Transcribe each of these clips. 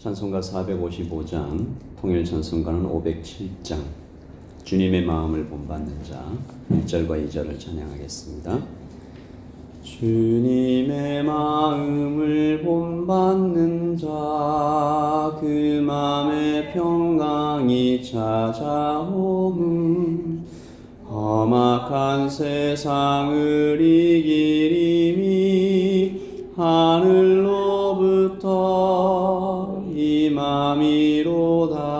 찬송가 455장, 통일 찬송가는 507장. 주님의 마음을 본받는 자 1절과 2절을 찬양하겠습니다. 주님의 마음을 본받는 자 그 마음의 평강이 찾아오음 험악한 세상을 이기리니 하늘로부터 임함이로다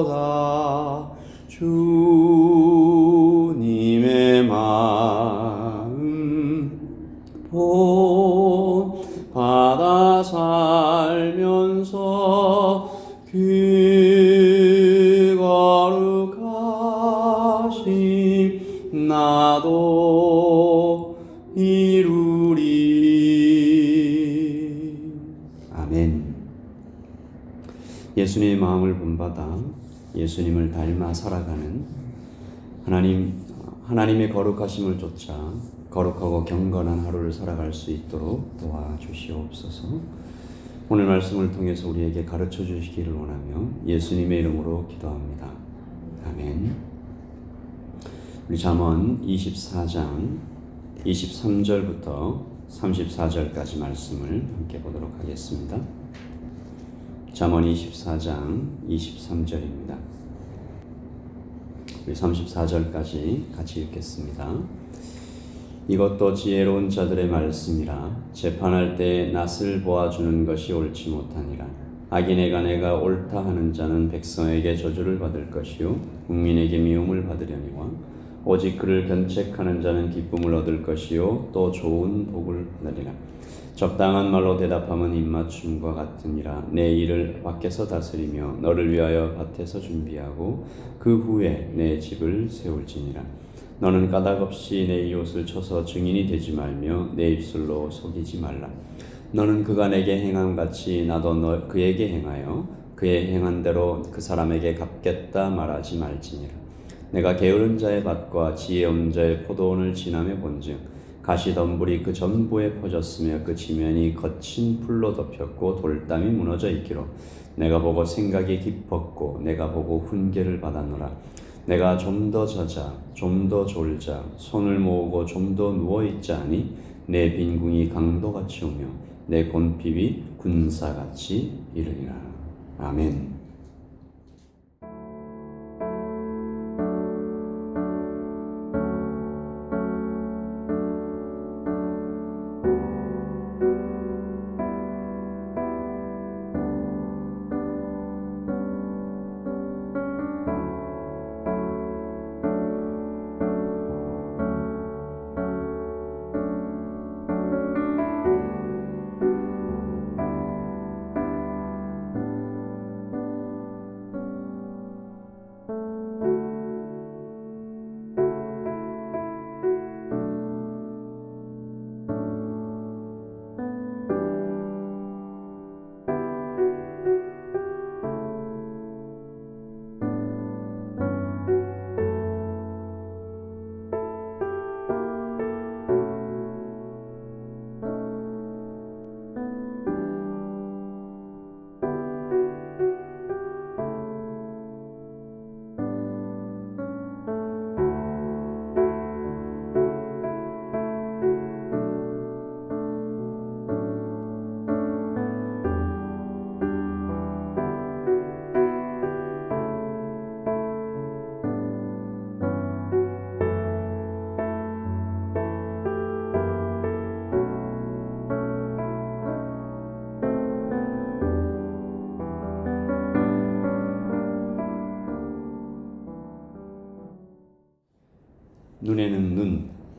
Lord, 예수님을 닮아 살아가는 하나님 하나님의 거룩하심을 쫓아 거룩하고 경건한 하루를 살아갈 수 있도록 도와주시옵소서. 오늘 말씀을 통해서 우리에게 가르쳐 주시기를 원하며 예수님의 이름으로 기도합니다. 아멘. 우리 잠언 24장 23절부터 34절까지 말씀을 함께 보도록 하겠습니다. 잠언 24장 23절입니다. 우리 34절까지 같이 읽겠습니다. 이것도 지혜로운 자들의 말씀이라 재판할 때 낯을 보아주는 것이 옳지 못하니라. 악인에가 내가 옳다 하는 자는 백성에게 저주를 받을 것이요 국민에게 미움을 받으려니와 오직 그를 견책하는 자는 기쁨을 얻을 것이요 또 좋은 복을 받으리라. 적당한 말로 대답하면 입맞춤과 같으니라. 내 일을 밖에서 다스리며 너를 위하여 밭에서 준비하고 그 후에 내 집을 세울지니라. 너는 까닭 없이 내 이웃을 쳐서 증인이 되지 말며 내 입술로 속이지 말라. 너는 그가 내게 행한 같이 나도 너 그에게 행하여 그의 행한 대로 그 사람에게 갚겠다 말하지 말지니라 내가 게으른 자의 밭과 지혜 없는 자의 포도원을 지나며 본즉 가시덤불이 그 전부에 퍼졌으며 그 지면이 거친 풀로 덮였고 돌담이 무너져 있기로 내가 보고 생각이 깊었고 내가 보고 훈계를 받았노라 내가 좀더 자자 좀 더 졸자 손을 모으고 좀 더 누워 있자니 내 빈궁이 강도같이 오며 내 곤핍이 군사같이 이르리라 아멘.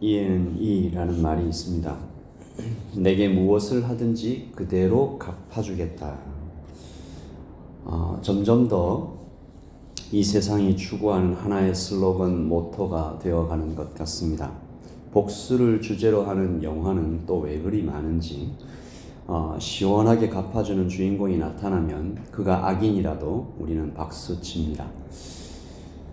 이에는 이라는 말이 있습니다. 내게 무엇을 하든지 그대로 갚아주겠다. 어, 점점 더 이 세상이 추구하는 하나의 슬로건 모토가 되어가는 것 같습니다. 복수를 주제로 하는 영화는 또 왜 그리 많은지 어, 시원하게 갚아주는 주인공이 나타나면 그가 악인이라도 우리는 박수칩니다.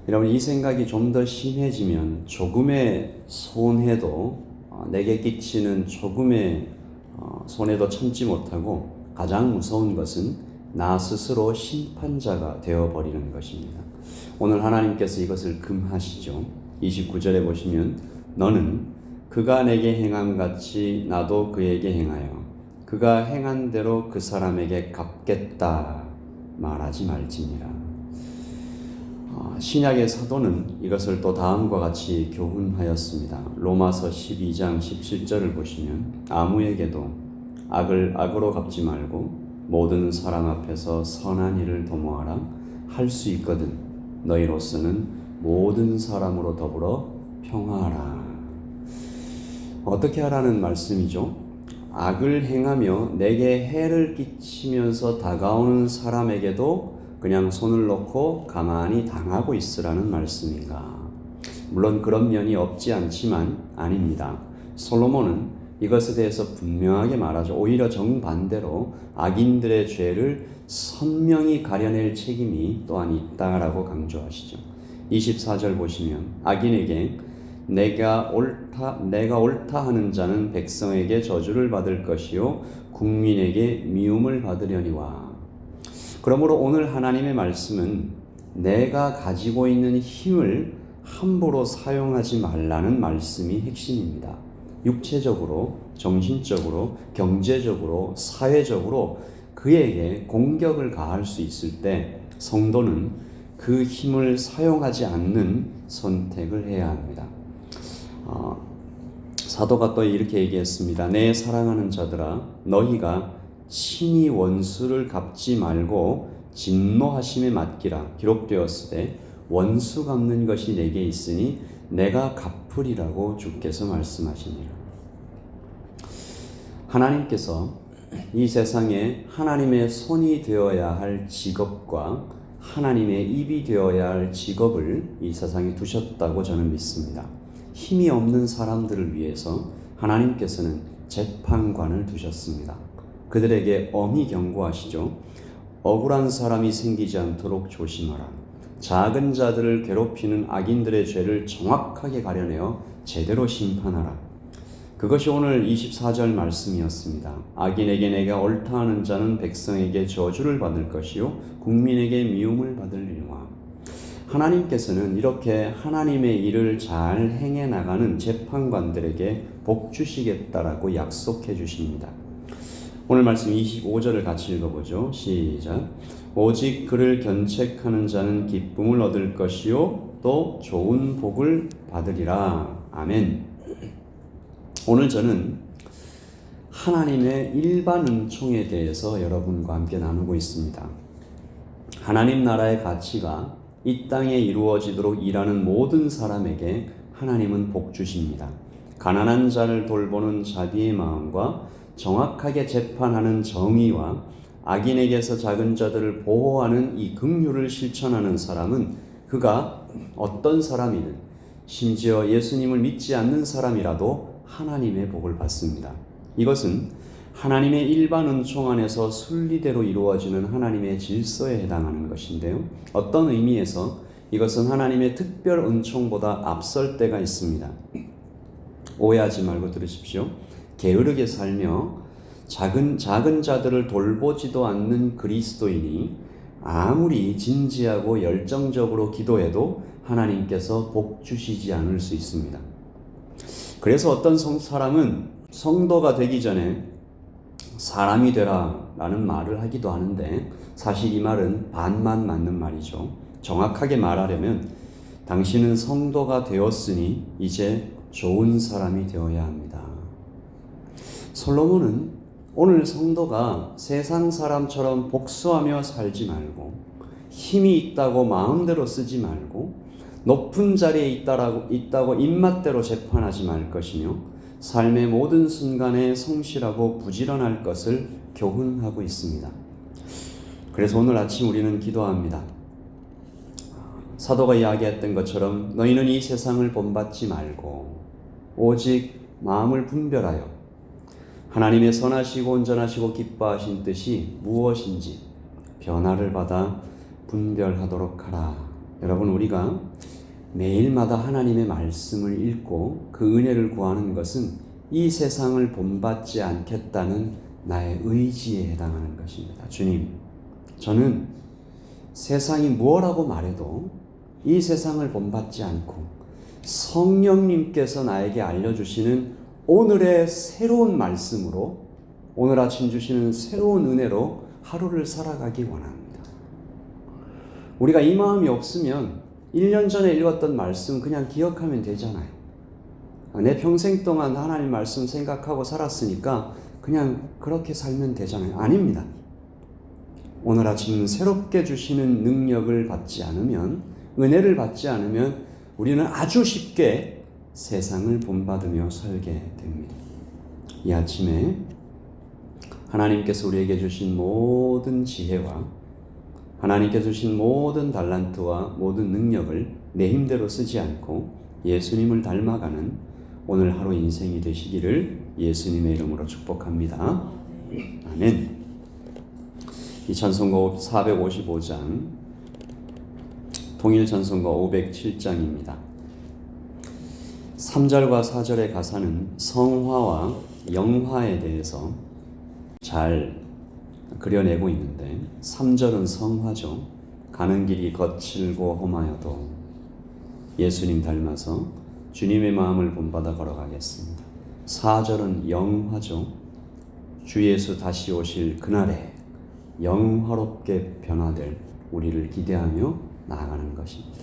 여러분 이 생각이 좀 더 심해지면 조금의 손해도 어, 내게 끼치는 조금의 어, 손해도 참지 못하고 가장 무서운 것은 나 스스로 심판자가 되어 버리는 것입니다. 오늘 하나님께서 이것을 금하시죠. 29절에 보시면 너는 그가 내게 행함 같이 나도 그에게 행하여 그가 행한 대로 그 사람에게 갚겠다 말하지 말지니라. 어, 신약의 사도는 이것을 또 다음과 같이 교훈하였습니다. 로마서 12장 17절을 보시면 아무에게도 악을 악으로 갚지 말고 모든 사람 앞에서 선한 일을 도모하라 할 수 있거든 너희로서는 모든 사람으로 더불어 평화하라. 어떻게 하라는 말씀이죠? 악을 행하며 내게 해를 끼치면서 다가오는 사람에게도 그냥 손을 놓고 가만히 당하고 있으라는 말씀인가? 물론 그런 면이 없지 않지만 아닙니다. 솔로몬은 이것에 대해서 분명하게 말하죠. 오히려 정반대로 악인들의 죄를 선명히 가려낼 책임이 또한 있다라고 강조하시죠. 24절 보시면 악인에게 내가 옳다 내가 옳다 하는 자는 백성에게 저주를 받을 것이요 국민에게 미움을 받으려니와 그러므로 오늘 하나님의 말씀은 내가 가지고 있는 힘을 함부로 사용하지 말라는 말씀이 핵심입니다. 육체적으로, 정신적으로, 경제적으로, 사회적으로 그에게 공격을 가할 수 있을 때 성도는 그 힘을 사용하지 않는 선택을 해야 합니다. 어, 사도가 또 이렇게 얘기했습니다. 내 사랑하는 자들아, 너희가 친히 원수를 갚지 말고 진노하심에 맡기라. 기록되었으되 원수 갚는 것이 내게 있으니 내가 갚으리라고 주께서 말씀하시니라. 하나님께서 이 세상에 하나님의 손이 되어야 할 직업과 하나님의 입이 되어야 할 직업을 이 세상에 두셨다고 저는 믿습니다. 힘이 없는 사람들을 위해서 하나님께서는 재판관을 두셨습니다. 그들에게 엄히 경고하시죠. 억울한 사람이 생기지 않도록 조심하라. 작은 자들을 괴롭히는 악인들의 죄를 정확하게 가려내어 제대로 심판하라. 그것이 오늘 24절 말씀이었습니다. 악인에게 내가 옳다 하는 자는 백성에게 저주를 받을 것이요 국민에게 미움을 받으리라. 하나님께서는 이렇게 하나님의 일을 잘 행해 나가는 재판관들에게 복 주시겠다라고 약속해 주십니다. 오늘 말씀 25절을 같이 읽어보죠. 시작. 오직 그를 견책하는 자는 기쁨을 얻을 것이요 또 좋은 복을 받으리라. 아멘. 오늘 저는 하나님의 일반 은총에 대해서 여러분과 함께 나누고 있습니다. 하나님 나라의 가치가 이 땅에 이루어지도록 일하는 모든 사람에게 하나님은 복 주십니다. 가난한 자를 돌보는 자비의 마음과 정확하게 재판하는 정의와 악인에게서 작은 자들을 보호하는 이 긍휼을 실천하는 사람은 그가 어떤 사람이든 심지어 예수님을 믿지 않는 사람이라도 하나님의 복을 받습니다. 이것은 하나님의 일반 은총 안에서 순리대로 이루어지는 하나님의 질서에 해당하는 것인데요. 어떤 의미에서 이것은 하나님의 특별 은총보다 앞설 때가 있습니다. 오해하지 말고 들으십시오. 게으르게 살며 작은 작은 자들을 돌보지도 않는 그리스도인이 아무리 진지하고 열정적으로 기도해도 하나님께서 복 주시지 않을 수 있습니다. 그래서 어떤 성, 사람은 성도가 되기 전에 사람이 되라 라는 말을 하기도 하는데 사실 이 말은 반만 맞는 말이죠. 정확하게 말하려면 당신은 성도가 되었으니 이제 좋은 사람이 되어야 합니다. 솔로몬은 오늘 성도가 세상 사람처럼 복수하며 살지 말고 힘이 있다고 마음대로 쓰지 말고 높은 자리에 있다라고, 있다고 입맛대로 재판하지 말 것이며 삶의 모든 순간에 성실하고 부지런할 것을 교훈하고 있습니다. 그래서 오늘 아침 우리는 기도합니다. 사도가 이야기했던 것처럼 너희는 이 세상을 본받지 말고 오직 마음을 분별하여 하나님의 선하시고 온전하시고 기뻐하신 뜻이 무엇인지 변화를 받아 분별하도록 하라. 여러분 우리가 매일마다 하나님의 말씀을 읽고 그 은혜를 구하는 것은 이 세상을 본받지 않겠다는 나의 의지에 해당하는 것입니다. 주님, 저는 세상이 무엇라고 말해도 이 세상을 본받지 않고 성령님께서 나에게 알려주시는 오늘의 새로운 말씀으로 오늘 아침 주시는 새로운 은혜로 하루를 살아가기 원합니다. 우리가 이 마음이 없으면 1년 전에 읽었던 말씀 그냥 기억하면 되잖아요. 내 평생 동안 하나님 말씀 생각하고 살았으니까 그냥 그렇게 살면 되잖아요. 아닙니다. 오늘 아침 새롭게 주시는 능력을 받지 않으면, 은혜를 받지 않으면 우리는 아주 쉽게 세상을 본받으며 살게 됩니다. 이 아침에 하나님께서 우리에게 주신 모든 지혜와 하나님께 주신 모든 달란트와 모든 능력을 내 힘대로 쓰지 않고 예수님을 닮아가는 오늘 하루 인생이 되시기를 예수님의 이름으로 축복합니다. 아멘. 이 찬송가 455장 통일 찬송가 507장입니다. 3절과 4절의 가사는 성화와 영화에 대해서 잘 그려내고 있는데 3절은 성화죠. 가는 길이 거칠고 험하여도 예수님 닮아서 주님의 마음을 본받아 걸어가겠습니다. 4절은 영화죠. 주 예수 다시 오실 그날에 영화롭게 변화될 우리를 기대하며 나아가는 것입니다.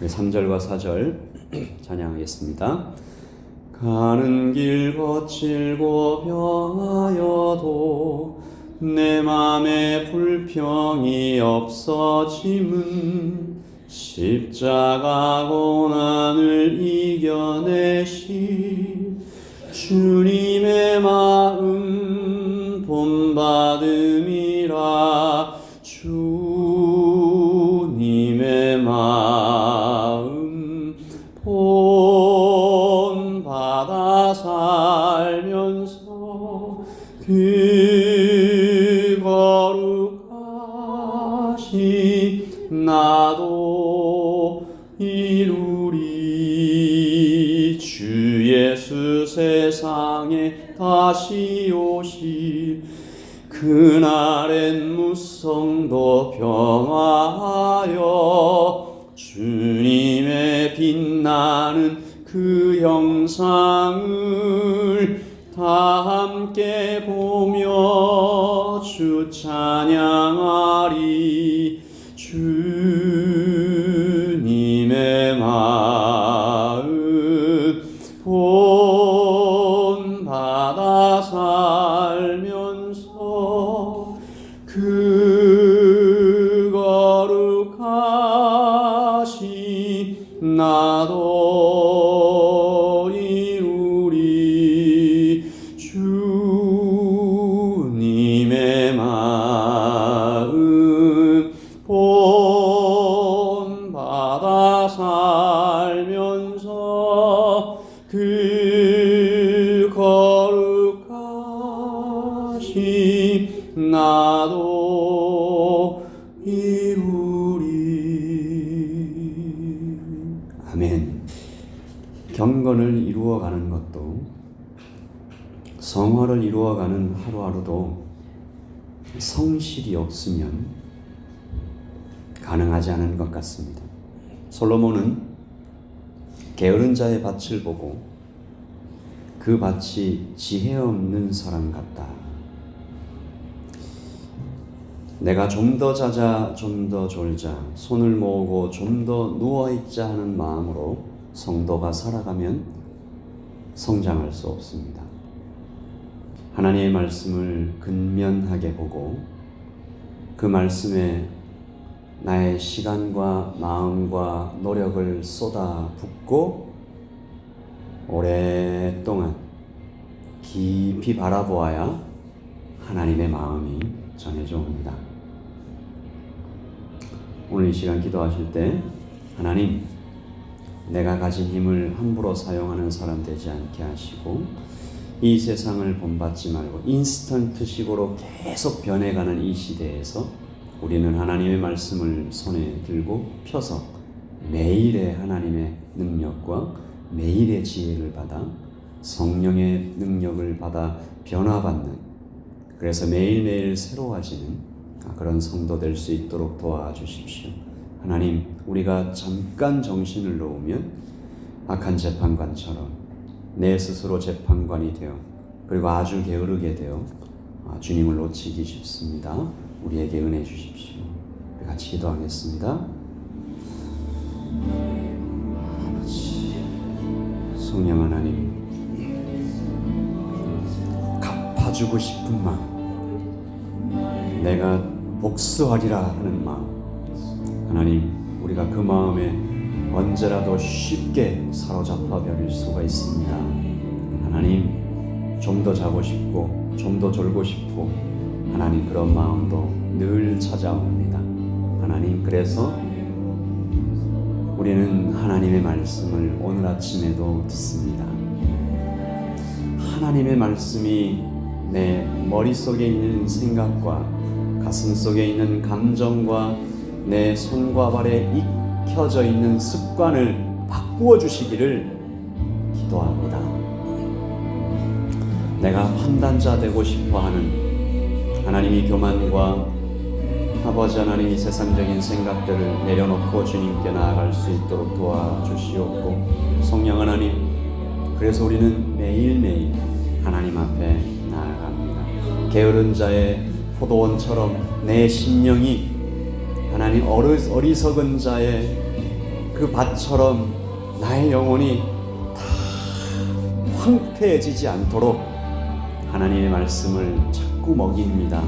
우리 3절과 4절 찬양하겠습니다. 가는 길 거칠고 병하여도 내 맘에 불평이 없어짐은 십자가 고난을 이겨내신 주님의 마음 본받음이라 이루리 주 예수 세상에 다시 오실 그날엔 무성도 평화하여 주님의 빛나는 그 형상을 다 함께 보며 주찬 그 성화를 이루어가는 하루하루도 성실이 없으면 가능하지 않은 것 같습니다. 솔로몬은 게으른 자의 밭을 보고 그 밭이 지혜 없는 사람 같다. 내가 좀 더 자자, 좀 더 졸자, 손을 모으고 좀 더 누워있자 하는 마음으로 성도가 살아가면 성장할 수 없습니다. 하나님의 말씀을 근면하게 보고 그 말씀에 나의 시간과 마음과 노력을 쏟아 붓고 오랫동안 깊이 바라보아야 하나님의 마음이 전해져 옵니다. 오늘 이 시간 기도하실 때 하나님 내가 가진 힘을 함부로 사용하는 사람 되지 않게 하시고 이 세상을 본받지 말고 인스턴트식으로 계속 변해가는 이 시대에서 우리는 하나님의 말씀을 손에 들고 펴서 매일의 하나님의 능력과 매일의 지혜를 받아 성령의 능력을 받아 변화받는 그래서 매일매일 새로워지는 그런 성도 될 수 있도록 도와주십시오. 하나님, 우리가 잠깐 정신을 놓으면 악한 재판관처럼 내 스스로 재판관이 되어 그리고 아주 게으르게 되어 아, 주님을 놓치기 쉽습니다. 우리에게 은혜 주십시오. 같이 기도하겠습니다. 성령 하나님, 갚아주고 싶은 마음, 내가 복수하리라 하는 마음, 하나님, 우리가 그 마음에 언제라도 쉽게 사로잡혀 버릴 수가 있습니다. 하나님, 좀 더 자고 싶고, 좀 더 졸고 싶고, 하나님 그런 마음도 늘 찾아옵니다. 하나님, 그래서 우리는 하나님의 말씀을 오늘 아침에도 듣습니다. 하나님의 말씀이 내 머릿속에 있는 생각과 가슴 속에 있는 감정과 내 손과 발에 익혀져 있는 습관을 바꾸어 주시기를 기도합니다. 내가 판단자 되고 싶어 하는 하나님이 교만과 아버지 하나님 이 세상적인 생각들을 내려놓고 주님께 나아갈 수 있도록 도와주시옵고 성령 하나님 그래서 우리는 매일매일 하나님 앞에 나아갑니다. 게으른 자의 포도원처럼 내 심령이 하나님 어리, 어리석은 자의 그 밭처럼 나의 영혼이 다 황폐해지지 않도록 하나님의 말씀을 자꾸 먹입니다.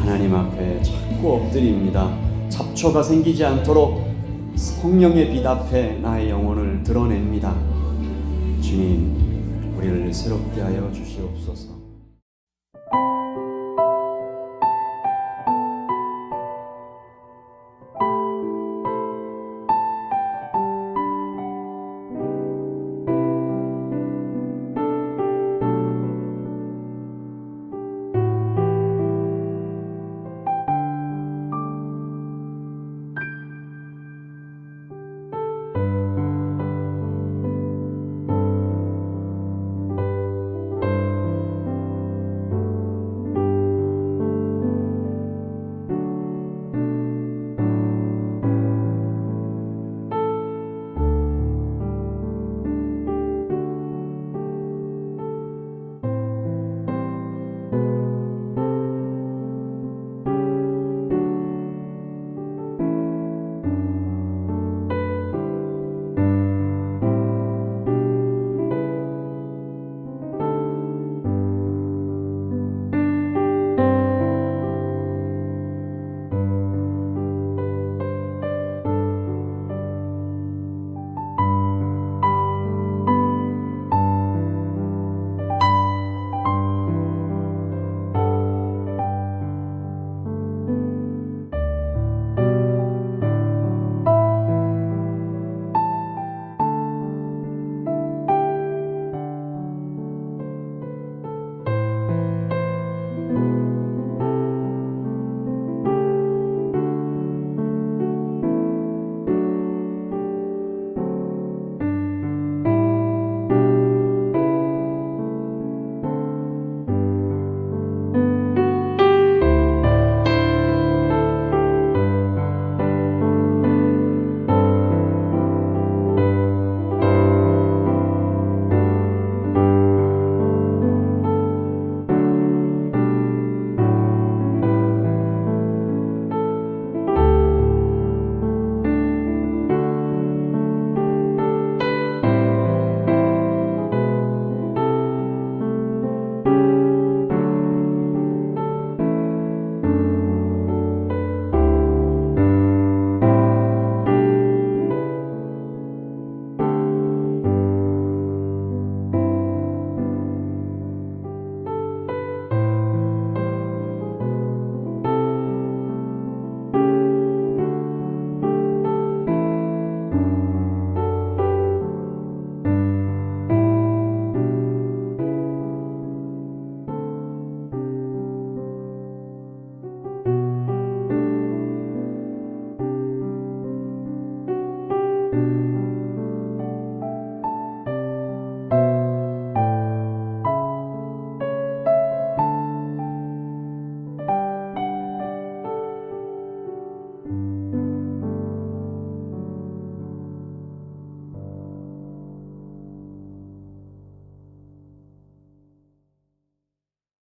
하나님 앞에 자꾸 엎드립니다. 잡초가 생기지 않도록 성령의 빛 앞에 나의 영혼을 드러냅니다. 주님, 우리를 새롭게 하여 주시옵소서.